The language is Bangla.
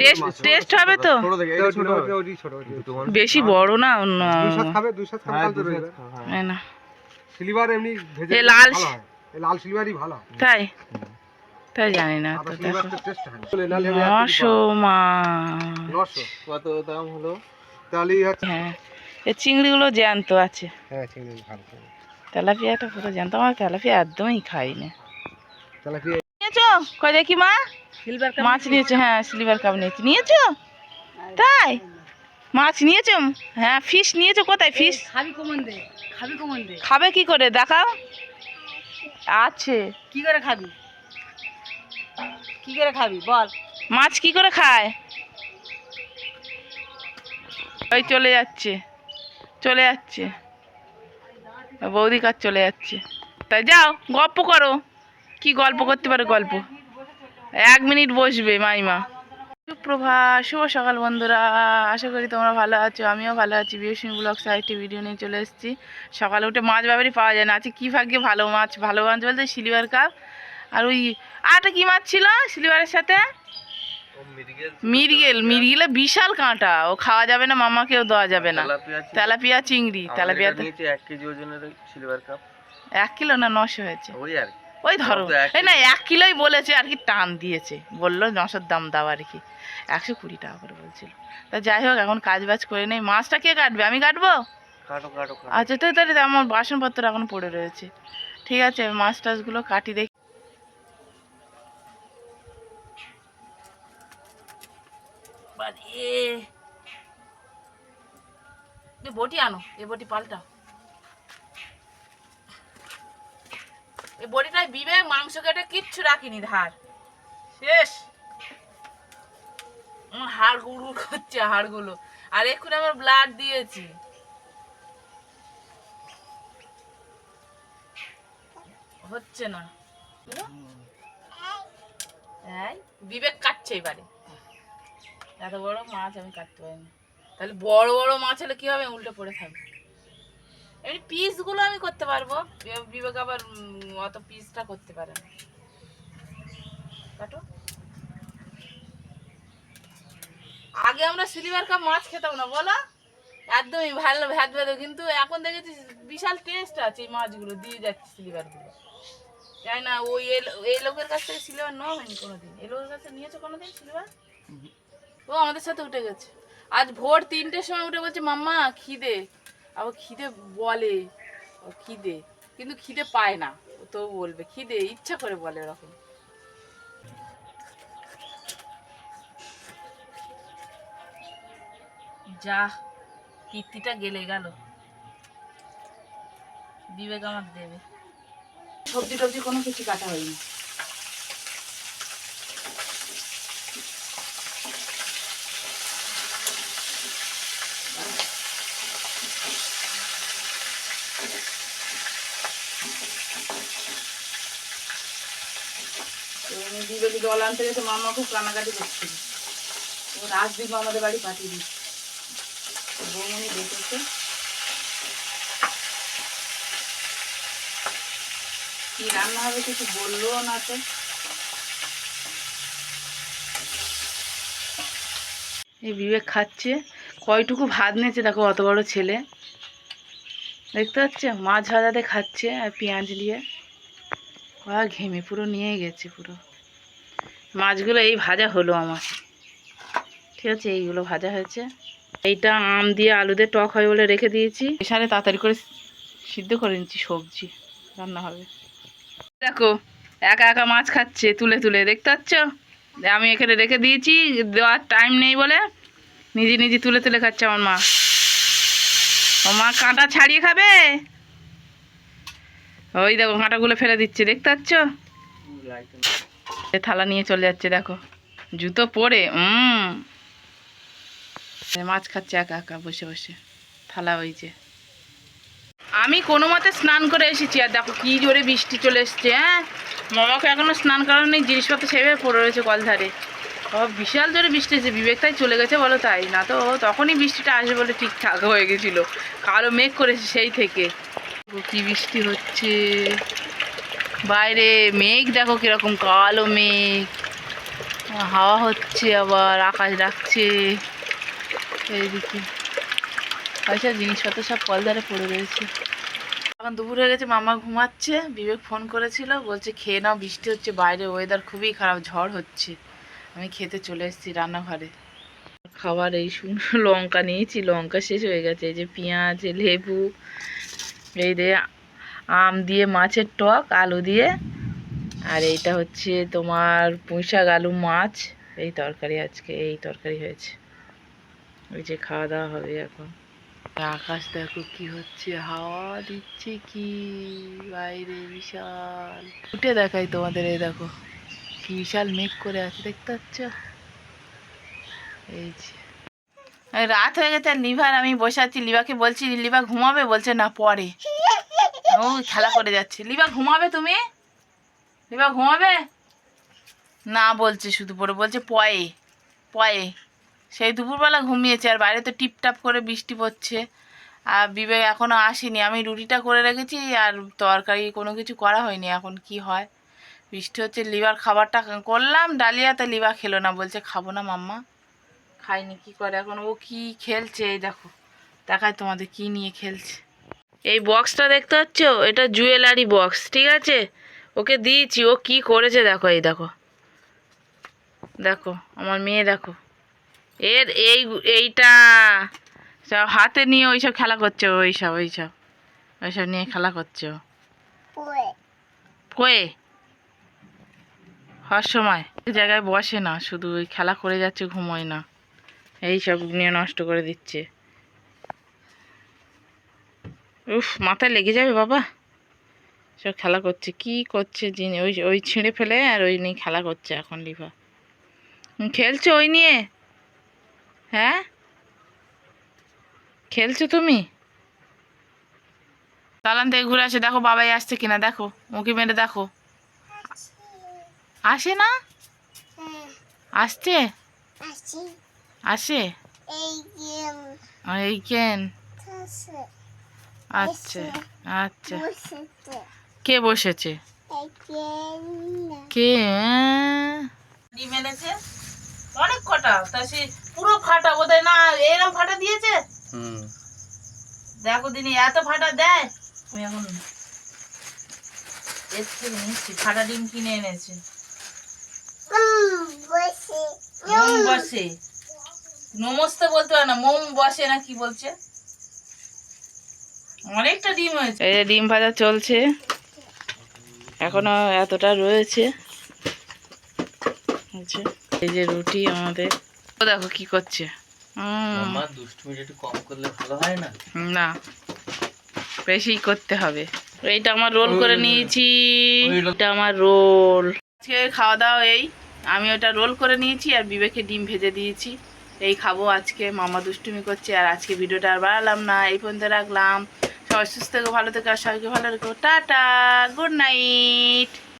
টেস্ট টেস্ট হবে। তো? বেশি বড় না অন্য সিলভার এমনি ভেজে লাল হয়। এ লাল সিলভারই ভালো। তাই? তাই জানি না তো হয় নশো মা পাবো। নশো। কত দাম হলো? তাহলে হচ্ছে হ্যাঁ এই চিংড়িগুলো জ্যান্ত আছে। হ্যাঁ চিংড়ি ভালো। তেলাপিয়াটা পুরো জ্যান্ত আমার তেলাপিয়া একদমই খাই না নিয়েছো? কয় দেখি মা? মাছ নিয়েছো? হ্যাঁ সিলভার কাপ নিয়েছি। নিয়েছো? তাই? মাছ নিয়েছো? হ্যাঁ ফিশ নিয়েছো কোথায়? ফিশ খাবি কি করে? দেখাও। আছে। কি করে খাবি? কি করে খাবি? বল। মাছ কি করে খায়? ওই চলে যাচ্ছে। চলে যাচ্ছে। বৌদি কাজ চলে যাচ্ছে। তাই যাও গল্প করো। কি গল্প করতে পারো গল্প? এক মিনিট বসবে মাইমা। সুপ্রভা শুভ সকাল বন্ধুরা। আশা করি তোমরা ভালো আছো আমিও ভালো আছি। বিউসিং ব্লগ সাইটে ভিডিও নিয়ে চলে এসেছি। সকালে উঠে মাছ ব্যাপারই পাওয়া যায় না। আছে কী ভাগ্যে ভালো মাছ ভালো মাছ বলতে সিলভার কাপ আর ওই আরেকটা কী মাছ ছিল সিলভারের সাথে? মিরগেল মিরগেলে বিশাল কাঁটা। ও খাওয়া যাবে না মামাকেও দেওয়া যাবে না। তেলাপিয়া চিংড়ি। তেলাপিয়া এক কেজি ওজনের সিলভার কাপ এক কিলো না নশো হয়েছে। ওই আর কি। ওই ধরো এই না এক কিলোই বলেছে আর কি টান দিয়েছে। বলল নশোর দাম দাও আর কি। একশো কুড়ি টাকা করে বলছিল। তা যাই হোক এখন কাজ বাজ করে নেই। মাছটা কে কাটবে? আমি কাটবো? কাটো কাটো কাটো। আচ্ছা তো তাহলে আমার বাসনপত্র এখন পড়ে রয়েছে। ঠিক আছে মাছ টাছগুলো কাটি দেখি। বাড়ি। বটি আনো এ বটি পাল্টাও এই বটিটায় বিবেক মাংস কেটে কিচ্ছু রাখিনি, ধার। শেষ। আমার হাড় গুড় করছে, হাড়গুলো। আর এক্ষুনি আমার ব্লাড দিয়েছি। হচ্ছে না। বিবেক কাটছে এবারে। এত বড় মাছ আমি কাটতে পারিনি। তাহলে বড় বড় মাছ হলে কি হবে? উল্টে পড়ে থাকবে। এমনি পিসগুলো আমি করতে পারব। বিবেক আবার অত পিসটা করতে পারে না। কাটো। আগে আমরা সিলভার কাপ মাছ খেতাম না বলো? একদমই ভালো ভ্যাদ ভ্যাদ কিন্তু এখন দেখেছি বিশাল টেস্ট আছে এই মাছগুলো দিয়ে যাচ্ছে সিলভারগুলো। তাই না ওই এই লোকের কাছ থেকে সিলিভার নেওয়া হয়নি কোনোদিন। এই লোকের কাছে নিয়েছো কোনোদিন সিলিভার? ও আমাদের সাথে উঠে গেছে। আজ ভোর তিনটের সময় উঠে বলছে মাম্মা খিদে। আবার খিদে বলে খিদে, কিন্তু খিদে পায় না। তো বলবে, খিদে, ইচ্ছা করে বলে ওরকম। যা, কীর্তিটা গেলে গেল। বিবেক আমার দেবে। সবজি টবজি কোনো কিছু কাটা হয়নি। বিবেক জল আনতে গেছে মামা খুব কানাকাটি করছিল। ও রাজদীপ আমাদের বাড়ি পাঠিয়ে দিচ্ছে বৌমনি দেখেছে। কি রান্না হবে কিছু বলল না তো? এই বিবেক খাচ্ছে। কয়টুকু ভাত নিয়েছে দেখো, অত বড় ছেলে। দেখতে পাচ্ছে? মাছ ভাজাতে খাচ্ছে আর পেঁয়াজ দিয়ে। আর ঘেমে পুরো নিয়ে গেছে পুরো। মাছগুলো এই ভাজা হলো আমার। ঠিক আছে, এইগুলো ভাজা হয়েছে। এইটা আম দিয়ে আলু দিয়ে টক হয় বলে রেখে দিয়েছি। এসারে তাড়াতাড়ি করে সিদ্ধ করে নিচ্ছি সবজি, রান্না হবে। দেখো, একা একা মাছ খাচ্ছে তুলে তুলে, দেখতে পাচ্ছ? আমি এখানে রেখে দিয়েছি, দেওয়ার টাইম নেই বলে নিজে নিজে তুলে তুলে খাচ্ছে আমার মা। ও মা কাঁটা ছাড়িয়ে খাবে? ওই দেখো কাঁটাগুলো ফেলে দিচ্ছে, দেখতে পাচ্ছ? থালা নিয়ে চলে যাচ্ছে, দেখো। জুতো পরে হুম মাছ খাচ্ছে একা একা, বসে বসে। থালা ওই যে। আমি কোনো মতে স্নান করে এসেছি, আর দেখো কি জোরে বৃষ্টি চলে এসছে হ্যাঁ? মামাকে এখনও স্নান করার নেই, জিনিসপত্র সেভাবে পড়ে রয়েছে কল ধারে। ও বিশাল জোরে বৃষ্টি এসেছে বিবেক তাই চলে গেছে, বলো তাই। না তো তখনই বৃষ্টিটা আসবে বলে ঠিকঠাক হয়ে গেছিল। কালো মেঘ করেছে সেই থেকে। কি বৃষ্টি হচ্ছে? বাইরে মেঘ, দেখো কীরকম কালো মেঘ। হাওয়া হচ্ছে আবার, আকাশ ডাকছে। এইদিকে। ওইসব জিনিসপত্র সব কলদারে পড়ে রয়েছে। এখন দুপুর হয়ে গেছে, মামা ঘুমাচ্ছে। বিবেক ফোন করেছিল, বলছে, খেয়ে নাও, বৃষ্টি হচ্ছে বাইরে ওয়েদার খুবই খারাপ, ঝড় হচ্ছে। আমি খেতে চলে এসেছি রান্নাঘরে। খাবার এই শুকনো লঙ্কা নিয়েছি, লঙ্কা শেষ হয়ে গেছে, এই যে পেঁয়াজ লেবু এই দিয়ে আম দিয়ে, মাছের টক, আলু দিয়ে। আর এইটা হচ্ছে তোমার পুঁইশাক আলু মাছ। এই তরকারি আজকে, এই তরকারি হয়েছে। ওই যে খাওয়া দাওয়া হবে এখন। আকাশ দেখো কি হচ্ছে, হাওয়া দিচ্ছে কি? বাইরে বিশাল। উঠে দেখাই তোমাদের, এই দেখো। কি বিশাল মেঘ করে আছে, দেখতে পাচ্ছ? এই যে। রাত হয়ে গেছে লিভার, আমি বসে আছি, লিভাকে বলছি, লিভা ঘুমাবে? বলছে, না, পরে। ও, খেলা করে যাচ্ছে। লিভা, ঘুমাবে তুমি? লিভা, ঘুমাবে? না, বলছে শুধু পরে, বলছে, পয়ে পয়ে। সেই দুপুরবেলা ঘুমিয়েছে, আর বাইরে তো টিপটাপ করে বৃষ্টি পড়ছে। আর বিবেক এখনও আসেনি। আমি রুটিটা করে রেখেছি, আর তরকারি কোনো কিছু করা হয়নি। এখন কি হয়? বৃষ্টি হচ্ছে, লিভার খাবারটা করলাম, ডালিয়াতে লিভার খেলো না। বলছে, খাব না, মাম্মা। খাইনি কি করে? এখন ও কি খেলছে? এই দেখো দেখায় তোমাদের কি নিয়ে খেলছে। এই বক্সটা দেখতে পাচ্ছ? এটা জুয়েলারি বক্স ঠিক আছে? ওকে দিয়েছি ও কি করেছে দেখো এই দেখো। দেখো আমার মেয়ে দেখো। এর এই এইটা সব হাতে নিয়ে ওইসব খেলা করছে ওইসব ওইসব। ওইসব নিয়ে খেলা করছে ও। কয়ে হওয়ার সময়। জায়গায় বসে না শুধু ওই খেলা করে যাচ্ছে ঘুমোয় না। এই সব নিয়ে নষ্ট করে দিচ্ছে। উফ মাথায় লেগে যাবে বাবা। সব খেলা করছে। কি করছে জিনিস ওই ওই ছিঁড়ে ফেলে আর ওই নিয়ে খেলা করছে এখন লিভা। খেলছো ওই নিয়ে? হ্যাঁ? খেলছো তুমি? দালান থেকে ঘুরে আসে। দেখো বাবাই আসছে কিনা দেখো। মুখে মেরে দেখো। আসে না? আসছে। আসে? এই কেন আচ্ছা আচ্ছা। কে বসেছে? কে? ডিম এনেছে অনেক কটা। তা সে পুরো ফাটা বোধহয় না এরকম ফাটা দিয়েছে? হুম। দেখো দিনি এত ফাটা দেয়। আমি এখন এর থেকে নিচ্ছি ফাটা ডিম কিনে এনেছে। মোম বসে। নমস্তে বলতে পারে না মোম বসে না কি বলছে? অনেকটা ডিম হয়েছে। এই যে ডিম ভাজা চলছে। এখনও এতটা রয়েছে। এই যে রুটি আমাদের। দেখো কি করছে। উম, আমার দুষ্টুমি একটু কম করলে ভালো হয় না? না বেশি করতে হবে। এইটা আমার রোল করে নিয়েছি। এটা আমার রোল। আজকে খাওয়া দাওয়া এই। আমি ওটা রোল করে নিয়েছি আর বিবেকে ডিম ভেজে দিয়েছি। এই খাব আজকে, মামা দুষ্টুমি করছে আর আজকে ভিডিওটা আর বাড়ালাম না, এই পর্যন্ত রাখলাম। সবাই সুস্থ থেকো, ভালো থেকো, আর সবাইকে ভালো রেখো। Tata, good night.